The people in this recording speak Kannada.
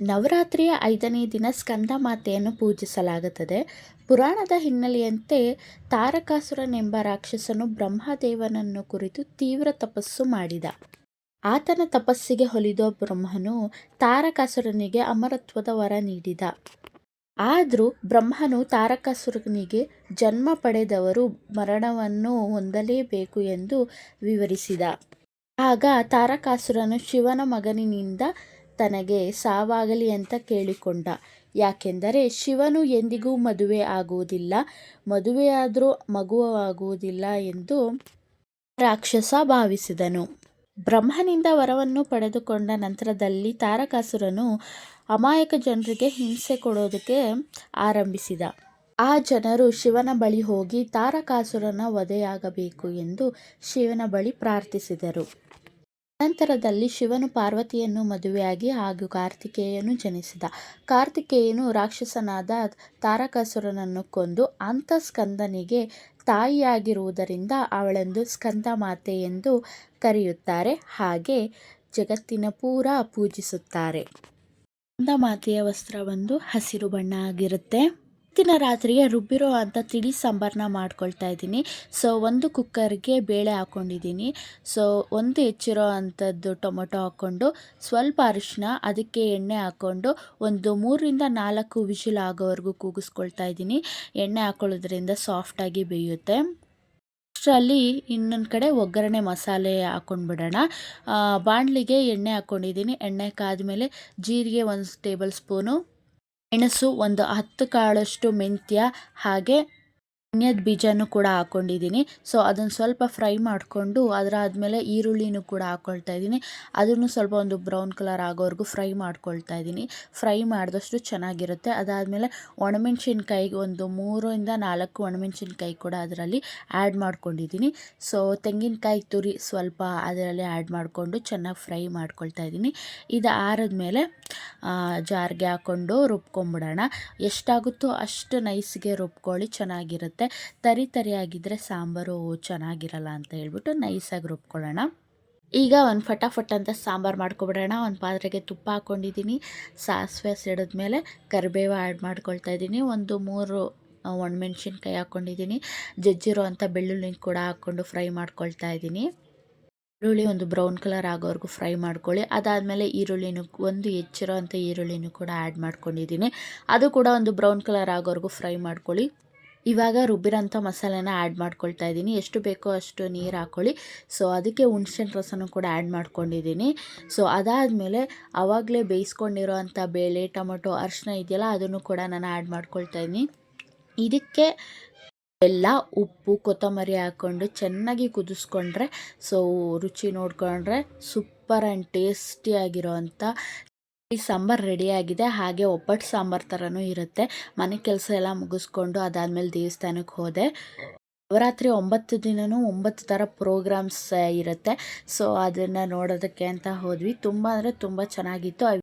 ನವರಾತ್ರಿಯ ಐದನೇ ದಿನ ಸ್ಕಂದ ಮಾತೆಯನ್ನು ಪೂಜಿಸಲಾಗುತ್ತದೆ. ಪುರಾಣದ ಹಿನ್ನೆಲೆಯಂತೆ ತಾರಕಾಸುರನೆಂಬ ರಾಕ್ಷಸನು ಬ್ರಹ್ಮದೇವನನ್ನು ಕುರಿತು ತೀವ್ರ ತಪಸ್ಸು ಮಾಡಿದ. ಆತನ ತಪಸ್ಸಿಗೆ ಹೊಲಿದ ಬ್ರಹ್ಮನು ತಾರಕಾಸುರನಿಗೆ ಅಮರತ್ವದ ವರ ನೀಡಿದ. ಆದರೂ ಬ್ರಹ್ಮನು ತಾರಕಾಸುರನಿಗೆ ಜನ್ಮ ಪಡೆದವರು ಮರಣವನ್ನು ಹೊಂದಲೇಬೇಕು ಎಂದು ವಿವರಿಸಿದ. ಆಗ ತಾರಕಾಸುರನು ಶಿವನ ಮಗನಿನಿಂದ ತನಗೆ ಸಾವಾಗಲಿ ಅಂತ ಕೇಳಿಕೊಂಡ. ಯಾಕೆಂದರೆ ಶಿವನು ಎಂದಿಗೂ ಮದುವೆ ಆಗುವುದಿಲ್ಲ. ಮದುವೆಯಾದರೂ ಮಗುವಾಗುವುದಿಲ್ಲ ಎಂದು ರಾಕ್ಷಸ ಭಾವಿಸಿದನು. ಬ್ರಹ್ಮನಿಂದ ವರವನ್ನು ಪಡೆದುಕೊಂಡ ನಂತರದಲ್ಲಿ ತಾರಕಾಸುರನು ಅಮಾಯಕ ಜನರಿಗೆ ಹಿಂಸೆ ಕೊಡೋದಕ್ಕೆ ಆರಂಭಿಸಿದ. ಆ ಜನರು ಶಿವನ ಬಳಿ ಹೋಗಿ ತಾರಕಾಸುರನ ವಧೆಯಾಗಬೇಕು ಎಂದು ಶಿವನ ಬಳಿ ಪ್ರಾರ್ಥಿಸಿದರು. ನಂತರದಲ್ಲಿ ಶಿವನು ಪಾರ್ವತಿಯನ್ನು ಮದುವೆಯಾಗಿ ಹಾಗೂ ಕಾರ್ತಿಕೇಯನು ಜನಿಸಿದ. ಕಾರ್ತಿಕೇಯನು ರಾಕ್ಷಸನಾದ ತಾರಕಾಸುರನನ್ನು ಕೊಂದು ಸ್ಕಂದನಿಗೆ ತಾಯಿಯಾಗಿರುವುದರಿಂದ ಅವಳೆಂದು ಸ್ಕಂದ ಮಾತೆ ಎಂದು ಕರೆಯುತ್ತಾರೆ. ಹಾಗೆ ಜಗತ್ತಿನ ಪೂರ ಪೂಜಿಸುತ್ತಾರೆ. ಸ್ಕಂದ ಮಾತೆಯ ವಸ್ತ್ರ ಒಂದು ಹಸಿರು ಬಣ್ಣ ಆಗಿರುತ್ತೆ. ಇವತ್ತಿನ ರಾತ್ರಿಗೆ ರುಬ್ಬಿರೋ ಅಂತ ತಿಳಿ ಸಾಂಬಾರನ್ನ ಮಾಡ್ಕೊಳ್ತಾ ಇದ್ದೀನಿ. ಸೊ ಒಂದು ಕುಕ್ಕರ್ಗೆ ಬೇಳೆ ಹಾಕ್ಕೊಂಡಿದ್ದೀನಿ ಸೊ ಒಂದು ಹೆಚ್ಚಿರೋ ಅಂಥದ್ದು ಟೊಮೊಟೊ ಹಾಕ್ಕೊಂಡು, ಸ್ವಲ್ಪ ಅರಿಶಿನ ಅದಕ್ಕೆ ಎಣ್ಣೆ ಹಾಕ್ಕೊಂಡು, ಒಂದು ಮೂರರಿಂದ ನಾಲ್ಕು ವಿಶಿಲ್ ಆಗೋವರೆಗೂ ಕೂಗಿಸ್ಕೊಳ್ತಾ ಇದ್ದೀನಿ. ಎಣ್ಣೆ ಹಾಕೊಳ್ಳೋದ್ರಿಂದ ಸಾಫ್ಟಾಗಿ ಬೇಯುತ್ತೆ. ಅಷ್ಟರಲ್ಲಿ ಇನ್ನೊಂದು ಕಡೆ ಒಗ್ಗರಣೆ ಮಸಾಲೆ ಹಾಕ್ಕೊಂಡ್ಬಿಡೋಣ ಬಾಣಲಿಗೆ ಎಣ್ಣೆ ಹಾಕ್ಕೊಂಡಿದ್ದೀನಿ ಎಣ್ಣೆ ಕಾದ ಮೇಲೆ ಜೀರಿಗೆ ಒಂದು ಟೇಬಲ್ ಸ್ಪೂನು. ಮೆಣಸು ಒಂದು ಹತ್ತು ಕಾಳಷ್ಟು ಮೆಂತ್ಯ ಹಾಗೆ ಧನ್ಯದ ಬೀಜನೂ ಕೂಡ ಹಾಕ್ಕೊಂಡಿದ್ದೀನಿ ಸೊ ಅದನ್ನು ಸ್ವಲ್ಪ ಫ್ರೈ ಮಾಡಿಕೊಂಡು ಅದರಾದಮೇಲೆ ಈರುಳ್ಳಿನೂ ಕೂಡ ಹಾಕ್ಕೊಳ್ತಾ ಇದ್ದೀನಿ. ಅದನ್ನು ಸ್ವಲ್ಪ ಒಂದು ಬ್ರೌನ್ ಕಲರ್ ಆಗೋವರೆಗೂ ಫ್ರೈ ಮಾಡ್ಕೊಳ್ತಾ ಇದ್ದೀನಿ. ಫ್ರೈ ಮಾಡಿದಷ್ಟು ಚೆನ್ನಾಗಿರುತ್ತೆ. ಅದಾದಮೇಲೆ ಒಣಮೆಣ್ಸಿನ್ಕಾಯಿ ಒಂದು ಮೂರರಿಂದ ನಾಲ್ಕು ಒಣಮೆಣ್ಸಿನ್ಕಾಯಿ ಕೂಡ ಅದರಲ್ಲಿ ಆ್ಯಡ್ ಮಾಡ್ಕೊಂಡಿದ್ದೀನಿ. ಸೊ ತೆಂಗಿನಕಾಯಿ ತುರಿ ಸ್ವಲ್ಪ ಅದರಲ್ಲಿ ಆ್ಯಡ್ ಮಾಡಿಕೊಂಡು ಚೆನ್ನಾಗಿ ಫ್ರೈ ಮಾಡ್ಕೊಳ್ತಾ ಇದ್ದೀನಿ. ಇದು ಆರದ್ಮೇಲೆ ಜಾರಿಗೆ ಹಾಕ್ಕೊಂಡು ರುಬ್ಕೊಂಬಿಡೋಣ. ಎಷ್ಟಾಗುತ್ತೋ ಅಷ್ಟು ನೈಸ್ಗೆ ರುಬ್ಕೊಳ್ಳಿ, ಚೆನ್ನಾಗಿರುತ್ತೆ. ತರಿ ತರಿಯಾಗಿದ್ದರೆ ಸಾಂಬಾರು ಚೆನ್ನಾಗಿರಲ್ಲ ಅಂತ ಹೇಳ್ಬಿಟ್ಟು ನೈಸಾಗಿ ರುಬ್ಕೊಳ್ಳೋಣ. ಈಗ ಒಂದು ಫಟಾಫಟ್ ಅಂತ ಸಾಂಬಾರು ಮಾಡ್ಕೊಬಿಡೋಣ. ಒಂದು ಪಾತ್ರೆಗೆ ತುಪ್ಪ ಹಾಕ್ಕೊಂಡಿದ್ದೀನಿ ಸಾಸಿವೆ ಸಿಡಿದ್ಮೇಲೆ ಕರಿಬೇವು ಆ್ಯಡ್ ಮಾಡ್ಕೊಳ್ತಾ ಇದ್ದೀನಿ. ಒಂದು ಮೂರು ಒಣಮೆಣ್ಸಿನ್ಕಾಯಿ ಹಾಕ್ಕೊಂಡಿದ್ದೀನಿ ಜಜ್ಜಿರೋ ಅಂಥ ಬೆಳ್ಳುಳ್ಳಿ ಕೂಡ ಹಾಕ್ಕೊಂಡು ಫ್ರೈ ಮಾಡ್ಕೊಳ್ತಾ ಇದ್ದೀನಿ. ಈರುಳ್ಳಿ ಒಂದು ಬ್ರೌನ್ ಕಲರ್ ಆಗೋವರೆಗೂ ಫ್ರೈ ಮಾಡ್ಕೊಳ್ಳಿ. ಅದಾದಮೇಲೆ ಈರುಳ್ಳಿನೂ, ಒಂದು ಹೆಚ್ಚಿರೋ ಅಂಥ ಈರುಳ್ಳಿನೂ ಕೂಡ ಆ್ಯಡ್ ಮಾಡ್ಕೊಂಡಿದ್ದೀನಿ. ಅದು ಕೂಡ ಒಂದು ಬ್ರೌನ್ ಕಲರ್ ಆಗೋವರೆಗೂ ಫ್ರೈ ಮಾಡ್ಕೊಳ್ಳಿ. ಇವಾಗ ರುಬ್ಬಿರೋಂಥ ಮಸಾಲೆನ ಆ್ಯಡ್ ಮಾಡ್ಕೊಳ್ತಾ ಇದ್ದೀನಿ. ಎಷ್ಟು ಬೇಕೋ ಅಷ್ಟು ನೀರು ಹಾಕ್ಕೊಳ್ಳಿ ಸೊ ಅದಕ್ಕೆ ಹುಣ್ಸೆಣ್ ರಸನೂ ಕೂಡ ಆ್ಯಡ್ ಮಾಡ್ಕೊಂಡಿದ್ದೀನಿ. ಸೊ ಅದಾದಮೇಲೆ ಆವಾಗಲೇ ಬೇಯಿಸ್ಕೊಂಡಿರೋ ಅಂಥ ಬೇಳೆ, ಟೊಮೊಟೊ ಅರಿಶಿನ ಇದೆಯಲ್ಲ, ಅದನ್ನು ಕೂಡ ನಾನು ಆ್ಯಡ್ ಮಾಡ್ಕೊಳ್ತಾ ಇದ್ದೀನಿ. ಇದಕ್ಕೆ ಎಲ್ಲ ಉಪ್ಪು, ಕೊತ್ತಂಬರಿ ಹಾಕ್ಕೊಂಡು ಚೆನ್ನಾಗಿ ಕುದಿಸ್ಕೊಂಡ್ರೆ ಸೊ ರುಚಿ ನೋಡಿಕೊಂಡ್ರೆ ಸೂಪರ್ ಆ್ಯಂಡ್ ಟೇಸ್ಟಿಯಾಗಿರೋ ಅಂಥ ಈ ಸಾಂಬಾರು ರೆಡಿಯಾಗಿದೆ, ಹಾಗೆ ಒಬ್ಬಟ್ಟು ಸಾಂಬಾರು ಥರನೂ ಇರುತ್ತೆ. ಮನೆ ಕೆಲಸ ಎಲ್ಲ ಮುಗಿಸ್ಕೊಂಡು ಅದಾದಮೇಲೆ ದೇವಸ್ಥಾನಕ್ಕೆ ಹೋದೆ. ನವರಾತ್ರಿ ಒಂಬತ್ತು ದಿನವೂ ಒಂಬತ್ತು ಥರ ಪ್ರೋಗ್ರಾಮ್ಸ್ ಇರುತ್ತೆ. ಸೊ, ಅದನ್ನು ನೋಡೋದಕ್ಕೆ ಅಂತ ಹೋದ್ವಿ. ತುಂಬ ಅಂದರೆ ತುಂಬ ಚೆನ್ನಾಗಿತ್ತು.